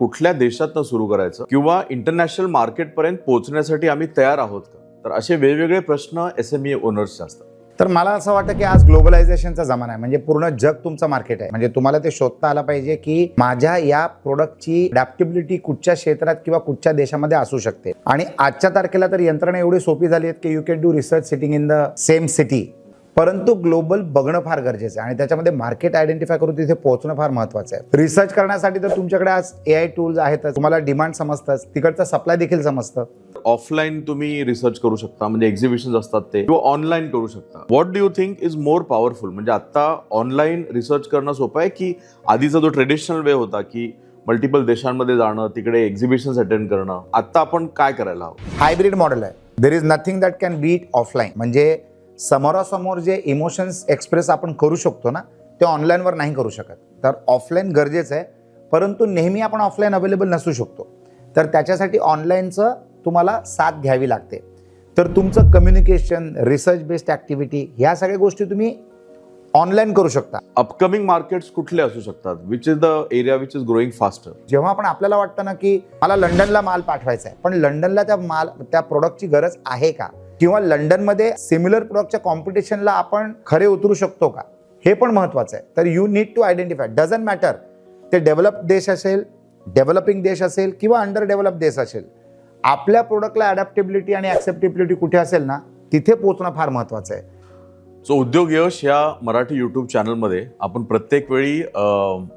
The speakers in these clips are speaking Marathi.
कुठल्या देशातनं सुरू करायचं किंवा इंटरनॅशनल मार्केटपर्यंत पोहोचण्यासाठी आम्ही तयार आहोत का? तर असे वेगवेगळे प्रश्न एस एम ई ओनर्सचे असतात. तर मला असं वाटतं की आज ग्लोबलायझेशनचा जमाना आहे. म्हणजे पूर्ण जग तुमचं मार्केट आहे. म्हणजे तुम्हाला ते शोधता आलं पाहिजे की माझ्या या प्रोडक्टची अडॅप्टेबिलिटी कुठच्या क्षेत्रात किंवा कुठच्या देशामध्ये असू शकते. आणि आजच्या तारखेला तर यंत्रणा एवढी सोपी झाली आहेत की you can do research sitting in the same city परंतु ग्लोबल बघणं फार गरजेचं आहे. आणि त्याच्यामध्ये मार्केट आयडेंटिफाय करून तिथे पोहोचणं फार महत्वाचं आहे. रिसर्च करण्यासाठी तर तुमच्याकडे आज ए आय टूल्स आहेतच तुम्हाला डिमांड समजतंच तिकडचं सप्लाय देखील समजतं. ऑफलाईन तुम्ही रिसर्च करू शकता. म्हणजे एक्झिबिशन असतात ते. किंवा ऑनलाईन करू शकता. What do you think is more powerful म्हणजे आता ऑनलाईन रिसर्च करणं सोपं आहे की आधीचा जो ट्रेडिशनल वे होता की मल्टिपल देशांमध्ये जाणं तिकडे एक्झिबिशन अटेंड करणं. आता आपण काय करायला हवं? हायब्रिड मॉडेल आहे. There is nothing that can beat offline म्हणजे समोरासमोर जे इमोशन्स एक्सप्रेस आपण करू शकतो ना ते ऑनलाईनवर नाही करू शकत. तर ऑफलाईन गरजेचं आहे परंतु नेहमी आपण ऑफलाईन अवेलेबल नसू शकतो. तर त्याच्यासाठी ऑनलाईनचं तुम्हाला साथ घ्यावी लागते. तर तुमचं कम्युनिकेशन रिसर्च बेस्ड ॲक्टिव्हिटी ह्या सगळ्या गोष्टी तुम्ही ऑनलाईन करू शकता. अपकमिंग मार्केट्स कुठले असू शकतात? Which is the area which is growing faster जेव्हा आपण आपल्याला वाटतं ना की मला लंडनला माल पाठवायचा आहे पण लंडनला त्या माल त्या प्रोडक्टची गरज आहे का? किंवा लंडनमध्ये सिमिलर प्रोडक्टच्या कॉम्पिटिशनला आपण खरे उतरू शकतो का? हे पण महत्वाचं आहे. तर you need to identify doesn't matter ते डेव्हलप देश असेल डेव्हलपिंग देश असेल किंवा अंडर डेव्हलप देश असेल आपल्या प्रोडक्टला अडॅप्टेबिलिटी आणि ॲक्सेप्टेबिलिटी कुठे असेल ना तिथे पोहोचणं फार महत्वाचं आहे. सो उद्योग यश या मराठी यूट्यूब चॅनलमध्ये आपण प्रत्येक वेळी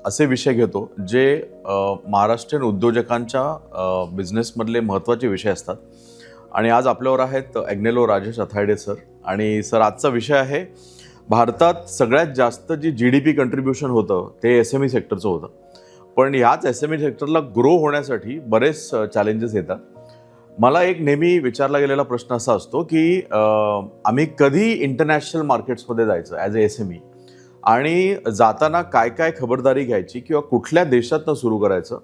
असे विषय घेतो जे महाराष्ट्रीयन उद्योजकांच्या बिझनेसमधले महत्त्वाचे विषय असतात. आणि आज आपल्यावर आहेत ॲग्नेलो राजेश अथायडे सर. आणि सर आजचा विषय आहे भारतात सगळ्यात जास्त जी जी डी पी कंट्रीब्युशन होतं ते एस एम ई सेक्टरचं होतं. पण ह्याच एस एम ई सेक्टरला ग्रो होण्यासाठी बरेच चॅलेंजेस येतात. मला एक नेहमी विचारला गेलेला प्रश्न असा असतो की आम्ही कधी इंटरनॅशनल मार्केट्समध्ये जायचं as a S M E आणि जाताना काय काय खबरदारी घ्यायची किंवा कुठल्या देशातनं सुरू करायचं?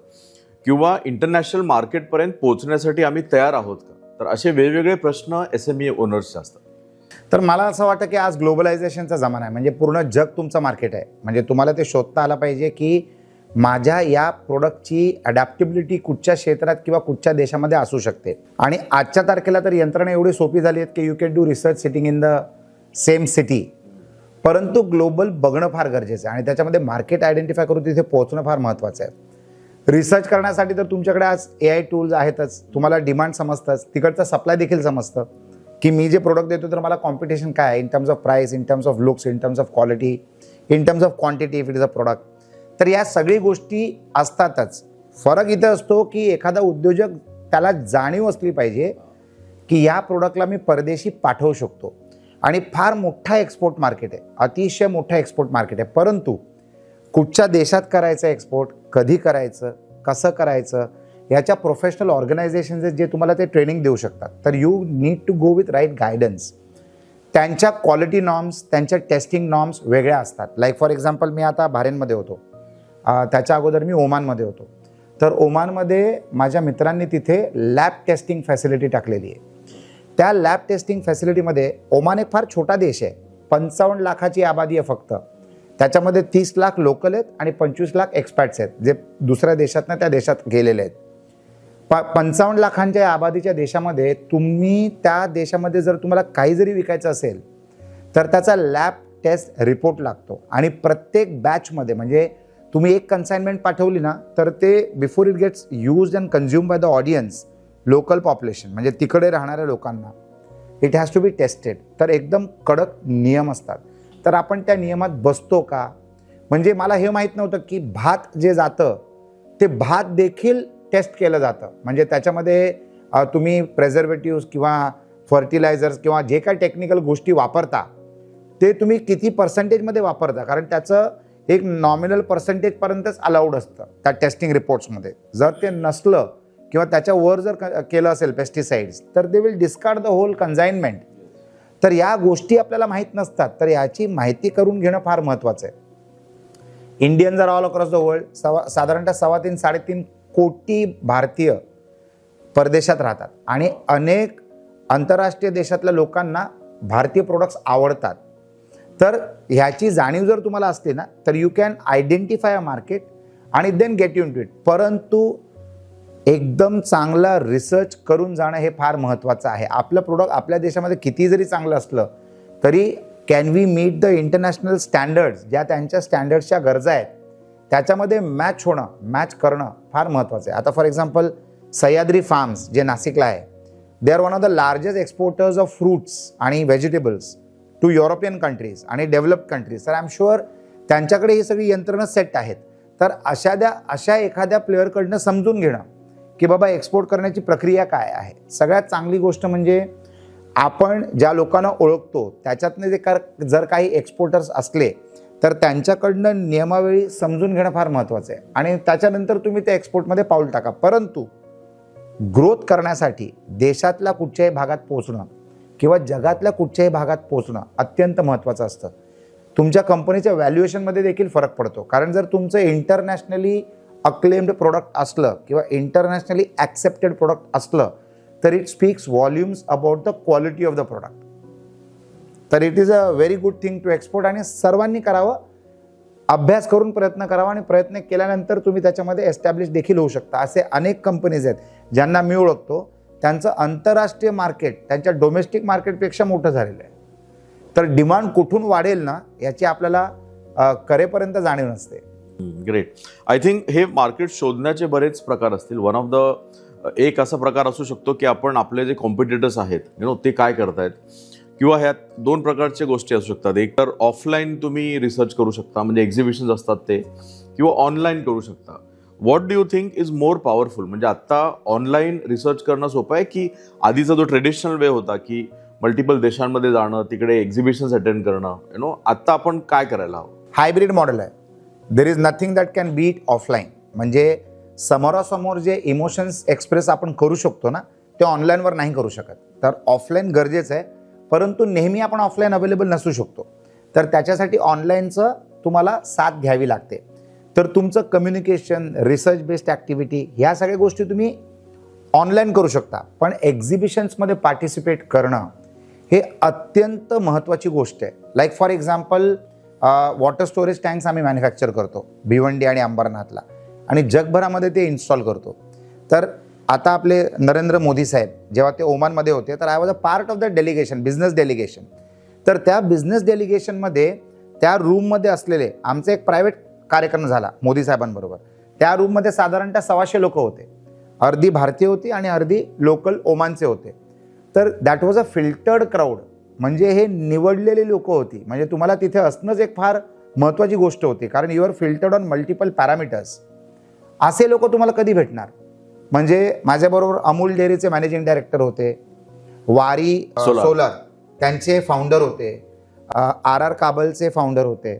किंवा इंटरनॅशनल मार्केटपर्यंत पोहोचण्यासाठी आम्ही तयार आहोत का? तर असे वेगवेगळे प्रश्न एस एम ई ओनर्सचे असतात. तर मला असं वाटतं की आज ग्लोबलायझेशनचा जमाना आहे. म्हणजे पूर्ण जग तुमचं मार्केट आहे. म्हणजे तुम्हाला ते शोधता आलं पाहिजे की माझ्या या प्रोडक्टची अडॅप्टेबिलिटी कुठच्या क्षेत्रात किंवा कुठच्या देशामध्ये असू शकते. आणि आजच्या तारखेला तर यंत्रणा एवढी सोपी झाली आहेत की you can do research sitting in the same city परंतु ग्लोबल बघणं फार गरजेचं आहे. आणि त्याच्यामध्ये मार्केट आयडेंटिफाय करून तिथे पोहोचणं फार महत्त्वाचं आहे. रिसर्च करण्यासाठी तर तुमच्याकडे आज ए आय टूल्स आहेतच. तुम्हाला डिमांड समजतंच. तिकडचं सप्लाय देखील समजतं. की मी जे प्रोडक्ट देतो तर मला कॉम्पिटिशन काय? आहे in terms of price in terms of looks in terms of quality in terms of quantity if it is a product तर या सगळी गोष्टी असतातच. फरक इथं असतो की एखादा उद्योजक त्याला जाणीव असली पाहिजे की या प्रोडक्टला मी परदेशी पाठवू शकतो. आणि फार मोठा एक्सपोर्ट मार्केट आहे. अतिशय मोठा एक्सपोर्ट मार्केट आहे. परंतु कुठच्या देशात करायचं एक्सपोर्ट कधी करायचं कसं करायचं याच्या प्रोफेशनल ऑर्गनायझेशन्स आहेत जे तुम्हाला ते ट्रेनिंग देऊ शकतात. तर you need to go with right guidance त्यांच्या क्वालिटी नॉर्म्स त्यांच्या टेस्टिंग नॉर्म्स वेगळ्या असतात. लाईक फॉर एक्झाम्पल मी आता भारेनमध्ये होतो. त्याच्या अगोदर मी ओमानमध्ये होतो. तर ओमानमध्ये माझ्या मित्रांनी तिथे लॅब टेस्टिंग फॅसिलिटी टाकलेली आहे. त्या लॅब टेस्टिंग फॅसिलिटीमध्ये ओमान एक फार छोटा देश आहे. पंचावन्न लाखाची आबादी आहे फक्त. त्याच्यामध्ये तीस लाख लोकल आहेत आणि पंचवीस लाख एक्सपॅट्स आहेत जे दुसऱ्या देशातनं त्या देशात गेलेले आहेत. प पंचावन्न लाखांच्या आबादीच्या देशामध्ये तुम्ही त्या देशामध्ये जर तुम्हाला काही जरी विकायचं असेल तर त्याचा लॅब टेस्ट रिपोर्ट लागतो. आणि प्रत्येक बॅचमध्ये म्हणजे तुम्ही एक कन्साइनमेंट पाठवली ना तर ते before it gets use and consume by the audience local population म्हणजे तिकडे राहणाऱ्या लोकांना it has to be tested तर एकदम कडक नियम असतात. तर आपण त्या नियमात बसतो का? म्हणजे मला हे माहीत नव्हतं की भात जे जातं ते भात देखील टेस्ट केलं जातं. म्हणजे त्याच्यामध्ये तुम्ही प्रेझर्वेटिव्स किंवा फर्टिलायझर्स किंवा जे काही टेक्निकल गोष्टी वापरता ते तुम्ही किती पर्सेंटेजमध्ये वापरता? कारण त्याचं एक नॉमिनल पर्सेंटेजपर्यंतच अलाउड असतं त्या टेस्टिंग रिपोर्ट्समध्ये जर ते नसलं किंवा त्याच्यावर जर क- केलं असेल पेस्टिसाइड्स तर they will discard the whole consignment तर या गोष्टी आपल्याला माहीत नसतात. तर याची माहिती करून घेणं फार महत्त्वाचं आहे. इंडियन जर ऑल अक्रॉस द वर्ल्ड सवा साधारणतः सव्वा तीन साडेतीन कोटी भारतीय परदेशात राहतात. आणि अनेक आंतरराष्ट्रीय देशातल्या लोकांना भारतीय प्रोडक्ट्स आवडतात. तर ह्याची जाणीव जर तुम्हाला असते ना तर you can identify a market आणि then get you into it परंतु एकदम चांगला रिसर्च करून जाणं हे फार महत्त्वाचं आहे. आपलं प्रोडक्ट आपल्या देशामध्ये किती जरी चांगलं असलं तरी can we meet the international standards ज्या त्यांच्या स्टँडर्ड्सच्या गरजा आहेत त्याच्यामध्ये मॅच होणं मॅच करणं फार महत्त्वाचं आहे. आता फॉर एक्झाम्पल सह्याद्री फार्म्स जे नाशिकला आहे they are one of the largest exporters of fruits आणि व्हेजिटेबल्स टू युरोपियन कंट्रीज आणि डेव्हलप कंट्रीज तर आय एम शुअर त्यांच्याकडे ही सगळी यंत्रणा सेट आहेत. तर अशा द्या अशा एखाद्या प्लेअरकडनं समजून घेणं की बाबा एक्सपोर्ट करण्याची प्रक्रिया काय आहे? सगळ्यात चांगली गोष्ट म्हणजे आपण ज्या लोकांना ओळखतो त्याच्यातनं जे कर जर काही एक्सपोर्टर्स असले तर त्यांच्याकडनं नियमावेळी समजून घेणं फार महत्त्वाचं आहे. आणि त्याच्यानंतर तुम्ही त्या एक्सपोर्टमध्ये पाऊल टाका. परंतु ग्रोथ करण्यासाठी देशातल्या कुठच्याही भागात पोहोचणं किंवा जगातल्या कुठच्याही भागात पोहोचणं अत्यंत महत्त्वाचं असतं. तुमच्या कंपनीच्या व्हॅल्युएशनमध्ये देखील फरक पडतो. कारण जर तुमचं इंटरनॅशनली अक्लेम्ड प्रोडक्ट असलं किंवा इंटरनॅशनली ॲक्सेप्टेड प्रोडक्ट असलं तर it speaks volumes about the quality of the product तर it is a very good thing to export आणि सर्वांनी करावं अभ्यास करून प्रयत्न करावा आणि प्रयत्न केल्यानंतर तुम्ही त्याच्यामध्ये एस्टॅब्लिश देखील होऊ शकता. असे अनेक कंपनीज आहेत ज्यांना मी ओळखतो त्यांचं आंतरराष्ट्रीय मार्केट त्यांच्या डोमेस्टिक मार्केटपेक्षा मोठं झालेलं आहे. तर डिमांड कुठून वाढेल ना याची आपल्याला करेपर्यंत जाणीव नसते. ग्रेट आय थिंक हे मार्केट शोधण्याचे बरेच प्रकार असतील. वन ऑफ द एक असा प्रकार असू शकतो की आपण आपले जे कॉम्पिटिटर्स आहेत यु नो ते काय करतायत? किंवा ह्यात दोन प्रकारच्या गोष्टी असू शकतात. एक तर ऑफलाईन तुम्ही रिसर्च करू शकता म्हणजे एक्झिबिशन्स असतात ते किंवा ऑनलाईन करू शकता. What do you think is more powerful म्हणजे आत्ता ऑनलाईन रिसर्च करणं सोपं आहे की आधीचा जो ट्रेडिशनल वे होता की मल्टिपल देशांमध्ये जाणं तिकडे एक्झिबिशन्स अटेंड करणं यु नो आत्ता आपण काय करायला हवं? हायब्रिड मॉडेल आहे. There is nothing that can beat offline म्हणजे समोरासमोर जे इमोशन्स एक्सप्रेस आपण करू शकतो ना ते ऑनलाईनवर नाही करू शकत. तर ऑफलाईन गरजेचं आहे परंतु नेहमी आपण ऑफलाईन अवेलेबल नसू शकतो. तर त्याच्यासाठी ऑनलाईनचं तुम्हाला साथ घ्यावी लागते. तर तुमचं कम्युनिकेशन रिसर्च बेस्ड ॲक्टिव्हिटी ह्या सगळ्या गोष्टी तुम्ही ऑनलाईन करू शकता. पण एक्झिबिशन्समध्ये पार्टिसिपेट करणं हे अत्यंत महत्त्वाची गोष्ट आहे. Like for example water storage tanks आम्ही मॅन्युफॅक्चर करतो भिवंडी आणि अंबरनाथला. आणि जगभरामध्ये ते इन्स्टॉल करतो. तर आता आपले नरेंद्र मोदी साहेब जेव्हा ते ओमानमध्ये होते तर I was a part of the delegation business delegation तर त्या बिझनेस डेलिगेशनमध्ये त्या रूममध्ये असलेले आमचा एक प्रायव्हेट कार्यक्रम झाला मोदी साहेबांबरोबर. त्या रूममध्ये साधारणतः सव्वाशे लोक होते. अर्धी भारतीय होती आणि अर्धी लोकल ओमानचे होते. तर that was a filtered crowd म्हणजे हे निवडलेली लोकं होती. म्हणजे तुम्हाला तिथे असणंच एक फार महत्त्वाची गोष्ट होती. कारण you are filtered on multiple parameters असे लोक तुम्हाला कधी भेटणार? म्हणजे माझ्याबरोबर अमूल डेअरीचे मॅनेजिंग डायरेक्टर होते. वारी सोलार. त्यांचे फाउंडर होते. आर आर काबलचे फाउंडर होते.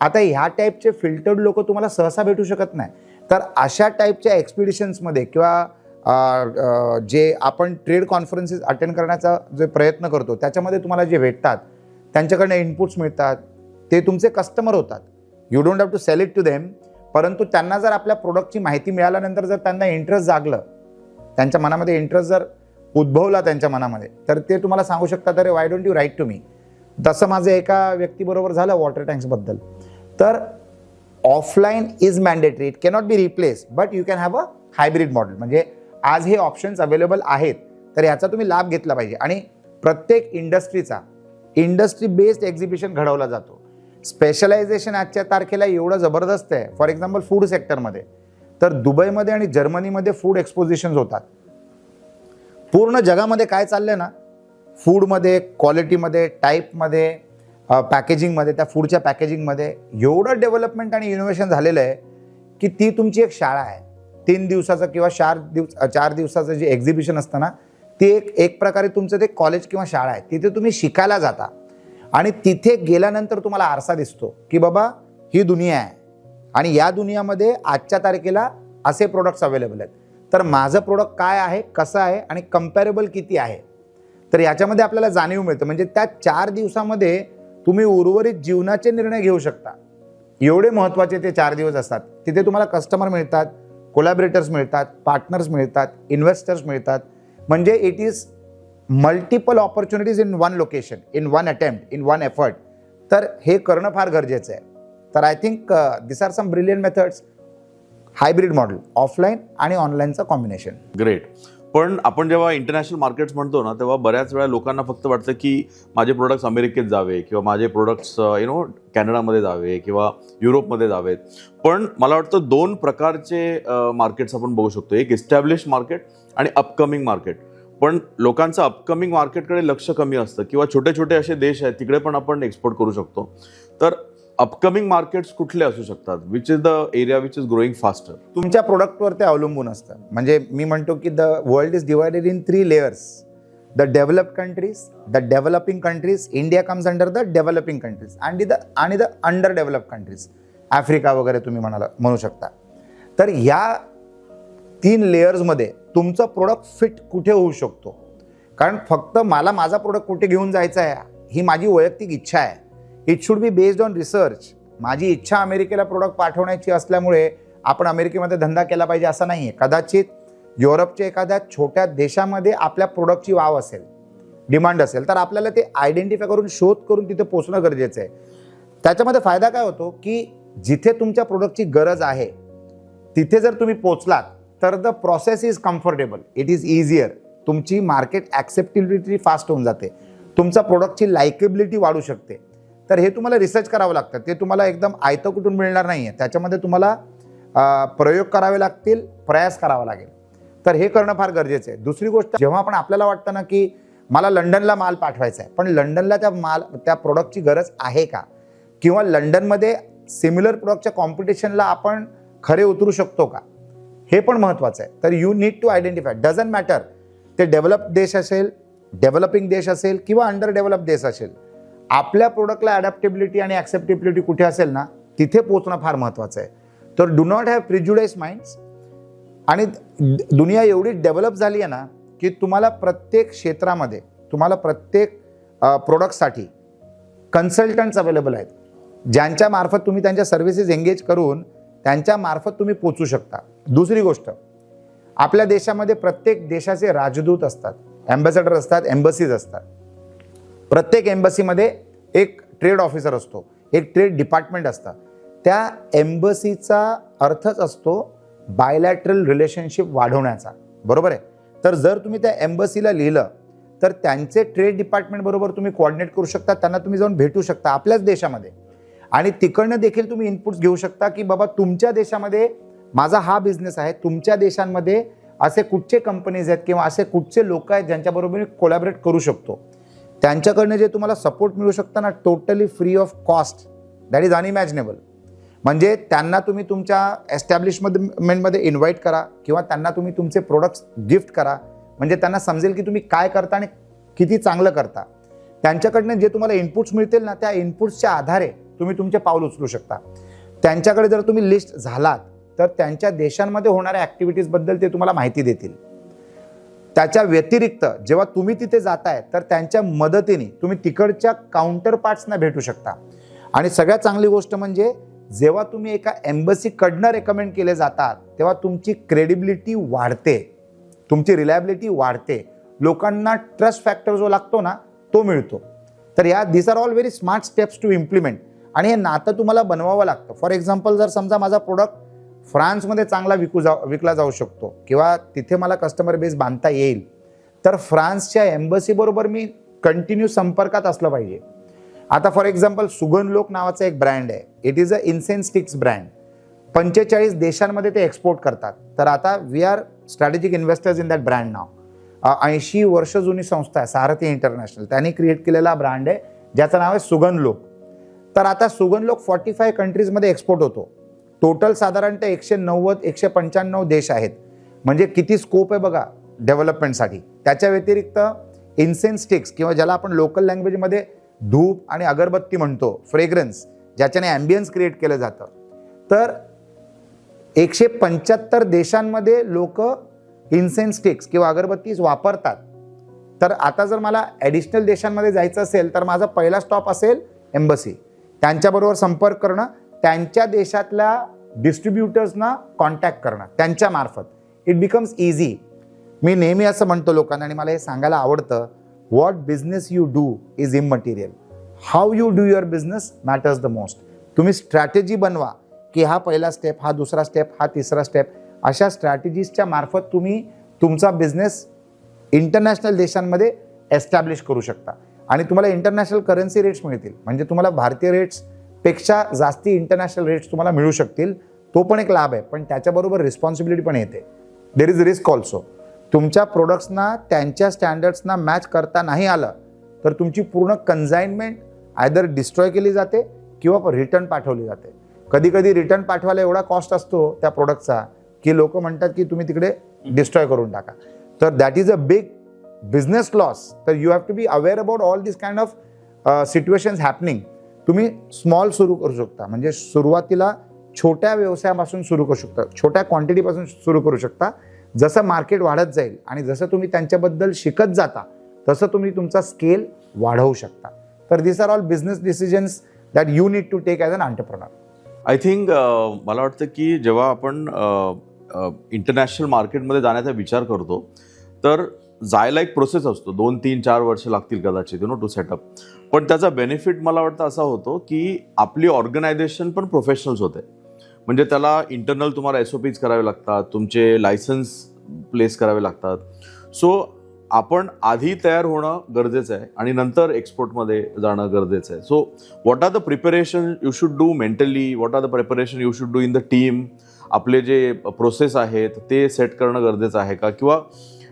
आता ह्या टाईपचे फिल्टर्ड लोक तुम्हाला सहसा भेटू शकत नाही. तर अशा टाईपच्या एक्सपिडिशन्समध्ये किंवा जे आपण ट्रेड कॉन्फरन्सेस अटेंड करण्याचा जे प्रयत्न करतो त्याच्यामध्ये तुम्हाला जे भेटतात त्यांच्याकडनं इनपुट्स मिळतात ते तुमचे कस्टमर होतात. You don't have to sell it to them परंतु त्यांना जर आपल्या प्रोडक्टची माहिती मिळाल्यानंतर जर त्यांना इंटरेस्ट जागलं त्यांच्या मनामध्ये इंटरेस्ट जर उद्भवला त्यांच्या मनामध्ये तर ते तुम्हाला सांगू शकतात अरे why don't you write to me तसं माझं एका व्यक्तीबरोबर झालं वॉटर टँक्सबद्दल तर offline is mandatory it cannot be replace but you can have a hybrid model म्हणजे आज हे ऑप्शन्स अवेलेबल आहेत तर याचा तुम्ही लाभ घेतला पाहिजे. आणि प्रत्येक इंडस्ट्रीचा इंडस्ट्री बेस्ड एक्झिबिशन घडवला जातो. स्पेशलायझेशन आजच्या तारखेला एवढं जबरदस्त आहे. फॉर एक्झाम्पल फूड सेक्टरमध्ये तर दुबईमध्ये आणि जर्मनीमध्ये फूड एक्सपोजिशन्स होतात. पूर्ण जगामध्ये काय चाललंय ना? फूडमध्ये क्वालिटीमध्ये टाईपमध्ये पॅकेजिंगमध्ये त्या फूडच्या पॅकेजिंगमध्ये एवढं डेव्हलपमेंट आणि इनोव्हेशन झालेलं आहे की ती तुमची एक शाळा आहे. तीन दिवसाचं किंवा चार दिवस चार दिवसाचं जे एक्झिबिशन असतं ना ते एक एक प्रकारे तुमचं ते कॉलेज किंवा शाळा आहे. तिथे तुम्ही शिकायला जाता. आणि तिथे गेल्यानंतर तुम्हाला आरसा दिसतो की बाबा ही दुनिया आहे. आणि या दुनियामध्ये आजच्या तारखेला असे प्रोडक्ट्स अवेलेबल आहेत. तर माझं प्रोडक्ट काय आहे कसं आहे आणि कम्पॅरेबल किती आहे? तर याच्यामध्ये आपल्याला जाणीव मिळतं. म्हणजे त्या चार दिवसामध्ये तुम्ही उर्वरित जीवनाचे निर्णय घेऊ शकता. एवढे महत्त्वाचे ते चार दिवस असतात. तिथे तुम्हाला कस्टमर मिळतात. कोलॅबरेटर्स मिळतात पार्टनर्स मिळतात इन्व्हेस्टर्स मिळतात. म्हणजे it is multiple opportunities in one location in one attempt in one effort तर हे करणं फार गरजेचं आहे. तर I think this are some brilliant methods hybrid model offline आणि ऑनलाईनचं कॉम्बिनेशन ग्रेट पण आपण जेव्हा इंटरनॅशनल मार्केट्स म्हणतो ना तेव्हा बऱ्याच वेळा लोकांना फक्त वाटतं की माझे प्रोडक्ट्स अमेरिकेत जावे किंवा माझे प्रोडक्ट्स यु नो कॅनडामध्ये जावे किंवा युरोपमध्ये जावेत. पण मला वाटतं दोन प्रकारचे uh, मार्केट्स आपण बघू शकतो. एक इस्टॅब्लिश मार्केट आणि अपकमिंग मार्केट पण लोकांचं अपकमिंग मार्केटकडे लक्ष कमी असतं किंवा छोटे छोटे असे देश आहेत तिकडे पण आपण एक्सपोर्ट करू शकतो. तर अपकमिंग मार्केट्स कुठले असू शकतात? Which is the area which is growing faster तुमच्या प्रोडक्टवर ते अवलंबून असतं. म्हणजे मी म्हणतो की the world is divided in three layers the develop countries the developing countries India comes under the developing countries आणि द आणि the under develop countries Africa वगैरे तुम्ही म्हणाला म्हणू शकता. तर ह्या तीन लेयर्समध्ये तुमचं प्रोडक्ट फिट कुठे होऊ शकतो? कारण फक्त मला माझा प्रोडक्ट कुठे घेऊन जायचा आहे ही माझी वैयक्तिक इच्छा आहे. It should be based on research माझी इच्छा अमेरिकेला प्रोडक्ट पाठवण्याची असल्यामुळे आपण अमेरिकेमध्ये धंदा केला पाहिजे असं नाही आहे कदाचित युरोपच्या एखाद्या छोट्या देशामध्ये आपल्या प्रोडक्टची वाव असेल डिमांड असेल तर आपल्याला ते आयडेंटिफाय करून शोध करून तिथे पोचणं गरजेचं आहे. त्याच्यामध्ये फायदा काय होतो की जिथे तुमच्या प्रोडक्टची गरज आहे तिथे जर तुम्ही पोचलात तर the process is comfortable it is easier तुमची मार्केट ॲक्सेप्टेबिलिटी फास्ट होऊन जाते. तुमचा प्रोडक्टची लायकेबिलिटी वाढू शकते. तर हे तुम्हाला रिसर्च करावं लागतं. ते तुम्हाला एकदम आयतं कुठून मिळणार नाही आहे त्याच्यामध्ये तुम्हाला प्रयोग करावे लागतील प्रयास करावा लागेल. तर हे करणं फार गरजेचं आहे. दुसरी गोष्ट जेव्हा आपण आपल्याला वाटतं ना की मला लंडनला माल पाठवायचा आहे पण लंडनला त्या माल त्या प्रोडक्टची गरज आहे का? किंवा लंडनमध्ये सिमिलर प्रोडक्टच्या कॉम्पिटिशनला आपण खरे उतरू शकतो का? हे पण महत्त्वाचं आहे. तर you need to identify doesn't matter ते डेव्हलप देश असेल डेव्हलपिंग देश असेल किंवा अंडर डेव्हलप देश असेल आपल्या प्रोडक्टला अडॅप्टेबिलिटी आणि ॲक्सेप्टेबिलिटी कुठे असेल ना तिथे पोचणं फार महत्त्वाचं आहे. तर do not have prejudiced minds आणि दुनिया एवढी डेव्हलप झाली आहे ना की तुम्हाला प्रत्येक क्षेत्रामध्ये तुम्हाला प्रत्येक प्रोडक्टसाठी कन्सल्टंट्स अवेलेबल आहेत. ज्यांच्या मार्फत तुम्ही त्यांच्या सर्व्हिसेस एंगेज करून त्यांच्या मार्फत तुम्ही पोचू शकता. दुसरी गोष्ट आपल्या देशामध्ये प्रत्येक देशाचे राजदूत असतात. ॲम्बॅसेडर असतात एम्बसीज असतात. प्रत्येक एम्बसीमध्ये एक ट्रेड ऑफिसर असतो एक ट्रेड डिपार्टमेंट असतं. त्या एम्बसीचा अर्थच असतो बायलॅटरल रिलेशनशिप वाढवण्याचा. बरोबर आहे? तर जर तुम्ही त्या एम्बसीला लिहिलं तर त्यांचे ट्रेड डिपार्टमेंट बरोबर तुम्ही कोऑर्डिनेट करू शकता त्यांना तुम्ही जाऊन भेटू शकता आपल्याच देशामध्ये. आणि तिकडनं देखील तुम्ही इनपुट्स घेऊ शकता की बाबा तुमच्या देशामध्ये माझा हा बिझनेस आहे तुमच्या देशांमध्ये असे कुठचे कंपनीज आहेत किंवा असे कुठचे लोक आहेत ज्यांच्याबरोबर मी कोलॅबरेट करू शकतो. त्यांच्याकडनं जे तुम्हाला सपोर्ट मिळू शकतं ना totally free of cost that is unimaginable म्हणजे त्यांना तुम्ही तुमच्या एस्टॅब्लिशमेंटमध्ये इन्व्हाइट करा किंवा त्यांना तुम्ही तुमचे प्रोडक्ट्स गिफ्ट करा. म्हणजे त्यांना समजेल की तुम्ही काय करता आणि किती चांगलं करता. त्यांच्याकडनं जे तुम्हाला इनपुट्स मिळतील ना त्या इनपुट्सच्या आधारे तुम्ही तुमचे पाऊल उचलू शकता. त्यांच्याकडे जर तुम्ही लिस्ट झालात तर त्यांच्या देशांमध्ये होणाऱ्या ॲक्टिव्हिटीजबद्दल ते तुम्हाला माहिती देतील. त्याच्या व्यतिरिक्त जेव्हा तुम्ही तिथे जाताय तर त्यांच्या मदतीने तुम्ही तिकडच्या काउंटर पार्ट्सना भेटू शकता. आणि सगळ्यात चांगली गोष्ट म्हणजे जेव्हा तुम्ही एका एम्बसीकडनं रेकमेंड केले जातात तेव्हा तुमची क्रेडिबिलिटी वाढते. तुमची रिलायबिलिटी वाढते. लोकांना ट्रस्ट फॅक्टर जो लागतो ना तो मिळतो. तर या this are all very smart steps to implement आणि हे नातं तुम्हाला बनवावं लागतं. फॉर एक्झाम्पल जर समजा माझा प्रोडक्ट फ्रान्समध्ये चांगला विकू जा विकला जाऊ शकतो किंवा तिथे मला कस्टमर बेस बांधता येईल तर फ्रान्सच्या एम्बसीबरोबर मी कंटिन्यू संपर्कात असलं पाहिजे. आता फॉर एक्झाम्पल सुगन लोक नावाचा एक ब्रँड आहे. It is a incense sticks brand पंचेचाळीस देशांमध्ये ते एक्सपोर्ट करतात. तर आता we are strategic investors in that brand नाव ऐंशी वर्ष जुनी संस्था आहे सारथी इंटरनॅशनल त्यांनी क्रिएट केलेला ब्रँड आहे ज्याचं नाव आहे सुगन लोक. तर आता सुगन लोक फॉर्टी फाय कंट्रीजमध्ये एक्सपोर्ट होतो. टोटल साधारणतः एकशे नव्वद एकशे पंच्याण्णव देश आहेत. म्हणजे किती स्कोप आहे बघा डेव्हलपमेंटसाठी त्याच्या व्यतिरिक्त इन्सेन्स स्टिक्स किंवा ज्याला आपण लोकल लँग्वेजमध्ये धूप आणि अगरबत्ती म्हणतो फ्रेग्रन्स ज्याच्याने ॲम्बियन्स क्रिएट केलं जातं. तर एकशे पंच्याहत्तर देशांमध्ये लोक इन्सेन्स स्टिक्स किंवा अगरबत्तीज वापरतात. तर आता जर मला ॲडिशनल देशांमध्ये जायचं असेल तर माझा पहिला स्टॉप असेल एम्बसी त्यांच्याबरोबर संपर्क करणं त्यांच्या देशातल्या डिस्ट्रीब्युटर्सना कॉन्टॅक्ट करणं त्यांच्यामार्फत इट बिकम्स इझी मी नेहमी असं म्हणतो लोकांना आणि मला हे सांगायला आवडतं what business you do is immaterial how you do your business matters the most तुम्ही स्ट्रॅटेजी बनवा की हा पहिला स्टेप हा दुसरा स्टेप हा तिसरा स्टेप अशा स्ट्रॅटेजीजच्या मार्फत तुम्ही तुमचा बिझनेस इंटरनॅशनल देशांमध्ये एस्टॅब्लिश करू शकता. आणि तुम्हाला इंटरनॅशनल करन्सी रेट्स मिळतील. म्हणजे तुम्हाला भारतीय रेट्स पेक्षा जास्ती इंटरनॅशनल रेट्स तुम्हाला मिळू शकतील. तो पण एक लाभ आहे पण त्याच्याबरोबर रिस्पॉन्सिबिलिटी पण येते. देर इज रिस्क ऑल्सो तुमच्या प्रोडक्ट्सना त्यांच्या स्टँडर्ड्सना मॅच करता नाही आलं तर तुमची पूर्ण कन्झाइनमेंट आयदर डिस्ट्रॉय केली जाते किंवा रिटर्न पाठवली जाते. कधी कधी रिटर्न पाठवायला एवढा कॉस्ट असतो त्या प्रोडक्टचा की लोक म्हणतात की तुम्ही तिकडे डिस्ट्रॉय करून टाका. तर that is a big business loss तर you have to be aware about all this kind of situations happening तुम्ही स्मॉल सुरू करू शकता. म्हणजे सुरुवातीला छोट्या व्यवसायापासून सुरू करू शकता. छोट्या क्वांटिटीपासून सुरू करू शकता. जसं मार्केट वाढत जाईल आणि जसं तुम्ही त्यांच्याबद्दल शिकत जाता तसं तुम्ही तुमचा स्केल वाढवू शकता. तर this are all business decisions that you need to take as an entrepreneur I think मला वाटतं की जेव्हा आपण uh, uh, इंटरनॅशनल मार्केटमध्ये जाण्याचा विचार करतो तर जायला एक प्रोसेस असतो. दोन तीन चार वर्ष लागतील कदाचित यु नो टू सेटअप पण त्याचा बेनिफिट मला वाटतं असा होतो की आपली ऑर्गनायझेशन पण प्रोफेशनल्स होते. म्हणजे त्याला इंटरनल तुम्हाला एस ओ पीज करावे लागतात तुमचे लायसन्स प्लेस करावे लागतात. सो आपण आधी तयार होणं गरजेचं आहे आणि नंतर एक्सपोर्टमध्ये जाणं गरजेचं आहे. So what are the preparation you should do mentally what are the preparation you should do in the team आपले जे प्रोसेस आहेत ते सेट करणं गरजेचं आहे का? किंवा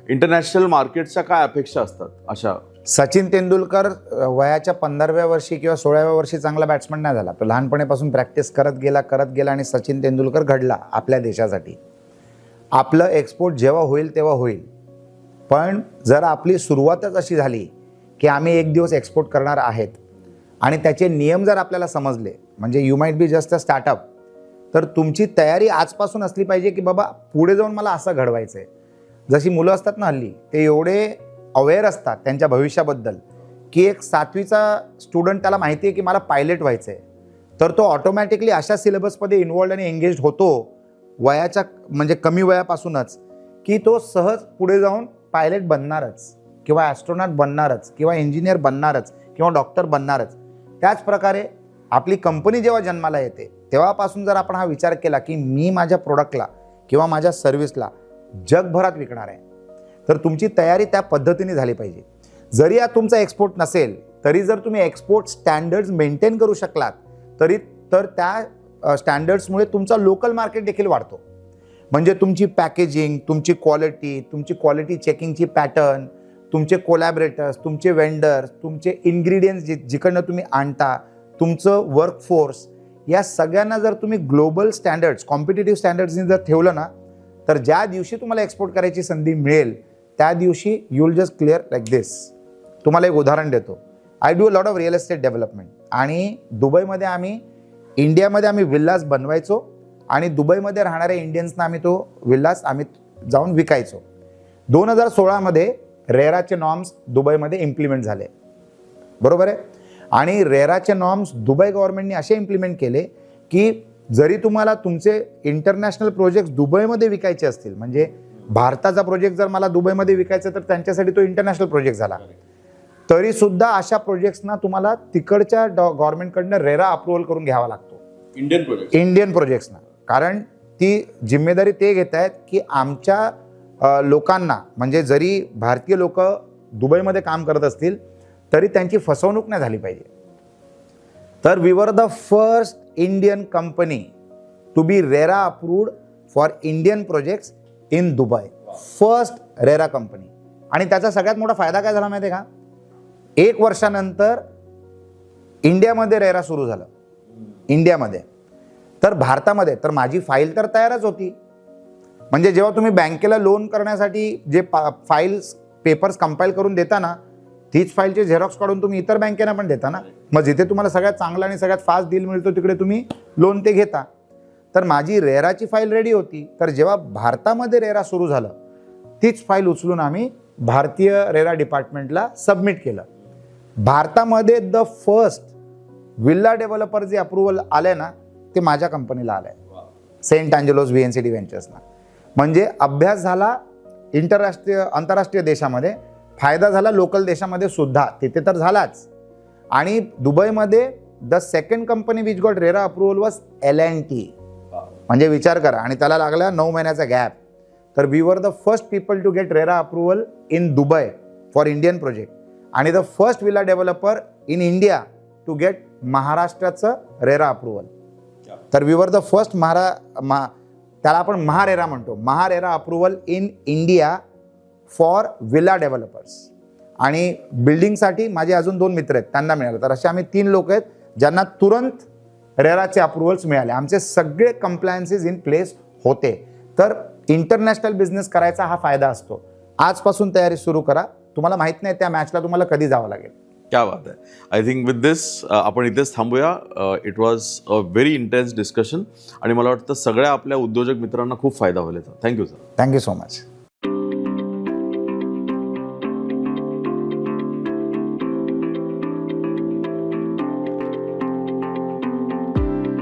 इंटरनॅशनल मार्केटच्या काय अपेक्षा असतात अशा सचिन तेंडुलकर वयाच्या पंधराव्या वर्षी किंवा सोळाव्या वर्षी चांगला बॅट्समन नाही झाला. तो लहानपणीपासून प्रॅक्टिस करत गेला करत गेला आणि सचिन तेंडुलकर घडला आपल्या देशासाठी. आपलं एक्सपोर्ट जेव्हा होईल तेव्हा होईल. पण जर आपली सुरुवातच अशी झाली की आम्ही एक दिवस एक्सपोर्ट करणार आहेत आणि त्याचे नियम जर आपल्याला समजले म्हणजे you might be just a startup तर तुमची तयारी आजपासून असली पाहिजे की बाबा पुढे जाऊन मला असं घडवायचं आहे जशी मुलं असतात ना हल्ली ते एवढे अवेअर असतात त्यांच्या भविष्याबद्दल की एक सातवीचा स्टुडंट त्याला माहिती आहे की मला पायलट व्हायचं आहे तर तो ऑटोमॅटिकली अशा सिलेबसमध्ये इन्वॉल्ड आणि एंगेज होतो वयाच्या म्हणजे कमी वयापासूनच की तो सहज पुढे जाऊन पायलट बनणारच किंवा ॲस्ट्रोनॉट बनणारच किंवा इंजिनियर बनणारच किंवा डॉक्टर बनणारच. त्याचप्रकारे आपली कंपनी जेव्हा जन्माला येते तेव्हापासून जर आपण हा विचार केला की मी माझ्या प्रोडक्टला किंवा माझ्या सर्व्हिसला जगभरात विकणार आहे तर तुमची तयारी त्या पद्धतीने झाली पाहिजे. जरी हा तुमचा एक्सपोर्ट नसेल तरी जर तुम्ही एक्सपोर्ट स्टँडर्ड्स मेंटेन करू शकलात तरी तर त्या स्टँडर्ड्समुळे तुमचा लोकल मार्केट देखील वाढतो. म्हणजे तुमची पॅकेजिंग तुमची क्वालिटी तुमची क्वालिटी चेकिंगची पॅटर्न तुमचे कोलॅबरेटर्स तुमचे वेंडर्स तुमचे इन्ग्रेडियंट्स जि जिकडनं तुम्ही आणता तुमचं वर्कफोर्स या सगळ्यांना जर तुम्ही ग्लोबल स्टँडर्ड्स कॉम्पिटेटिव्ह स्टँडर्ड्सनी जर ठेवलं ना तर ज्या दिवशी तुम्हाला एक्सपोर्ट करायची संधी मिळेल त्या दिवशी you will just clear like this तुम्हाला एक उदाहरण देतो. I do a lot of real estate development आणि दुबईमध्ये आम्ही इंडियामध्ये आम्ही विल्लास बनवायचो आणि दुबईमध्ये राहणाऱ्या इंडियन्सना आम्ही तो विल्लास आम्ही जाऊन विकायचो. दोन हजार सोळामध्ये रेराचे नॉर्म्स दुबईमध्ये इम्प्लिमेंट झाले. बरोबर आहे? आणि रेराचे नॉर्म्स दुबई गव्हर्नमेंटने असे इम्प्लिमेंट केले की जरी तुम्हाला तुमचे इंटरनॅशनल प्रोजेक्ट दुबईमध्ये विकायचे असतील म्हणजे भारताचा प्रोजेक्ट जर मला दुबईमध्ये विकायचा तर त्यांच्यासाठी तो इंटरनॅशनल प्रोजेक्ट झाला. तरी सुद्धा अशा प्रोजेक्ट्सना तुम्हाला तिकडच्या गव्हर्नमेंटकडनं रेरा अप्रुव्हल करून घ्यावा लागतो. इंडियन प्रोजेक्ट इंडियन प्रोजेक्ट्सना कारण ती जिम्मेदारी ते घेत आहेत की आमच्या लोकांना म्हणजे जरी भारतीय लोक दुबईमध्ये काम करत असतील तरी त्यांची फसवणूक नाही झाली पाहिजे. तर we were the first Indian company to be RERA approved for Indian projects in Dubai. First RERA company आणि त्याचा सगळ्यात मोठा फायदा काय झाला माहिती आहे का? एक वर्षानंतर इंडियामध्ये रेरा सुरू झालं. इंडियामध्ये. तर भारतामध्ये. तर माझी फाईल तर तयारच होती. म्हणजे जेव्हा तुम्ही बँकेला लोन करण्यासाठी जे पा फाईल्स पेपर्स कंपाईल करून देता ना तीच फाईलचे झेरॉक्स काढून तुम्ही इतर बँकेना पण देता ना? मग जिथे तुम्हाला सगळ्यात चांगला आणि सगळ्यात फास्ट डील मिळतो तिकडे तुम्ही लोन ते घेता. तर माझी रेराची फाईल रेडी होती. तर जेव्हा भारतामध्ये रेरा सुरू झालं तीच फाईल उचलून आम्ही भारतीय रेरा डिपार्टमेंटला सबमिट केलं. भारतामध्ये द फर्स्ट विल्ला डेव्हलपर जे अप्रुव्हल आलं ना ते माझ्या कंपनीला आलं आहे Saint Angelo's V N C D व्हेंचर्सना म्हणजे अभ्यास झाला इंटरराष्ट्रीय आंतरराष्ट्रीय देशामध्ये फायदा झाला लोकल देशामध्ये सुद्धा तिथे तर झालाच. आणि दुबईमध्ये the second company which got RERA approval was L and T म्हणजे विचार करा. आणि त्याला लागला नऊ महिन्याचा गॅप तर we were the first people to get RERA approval in Dubai for Indian project आणि the first villa developer in India to get महाराष्ट्राचं रेरा अप्रुव्हल तर वी वर द फर्स्ट महारा मा त्याला आपण महारेरा म्हणतो. MahaRERA approval in India for villa developers आणि बिल्डिंगसाठी माझे अजून दोन मित्र आहेत. त्यांना मिळालं. तर असे आम्ही तीन लोक आहेत ज्यांना तुरंत रेराचे अप्रुव्हल्स मिळाले. आमचे सगळे कंप्लायन्सेस इन प्लेस होते. तर इंटरनॅशनल बिझनेस करायचा हा फायदा असतो. आजपासून तयारी सुरू करा. तुम्हाला माहीत नाही त्या मॅचला तुम्हाला कधी जावं लागेल. क्या बात आहे आय थिंक विथ दिस आपण इथेच थांबूया. It was a very intense discussion आणि मला वाटतं सगळ्या आपल्या उद्योजक मित्रांना खूप फायदा होईल thank you sir thank you so much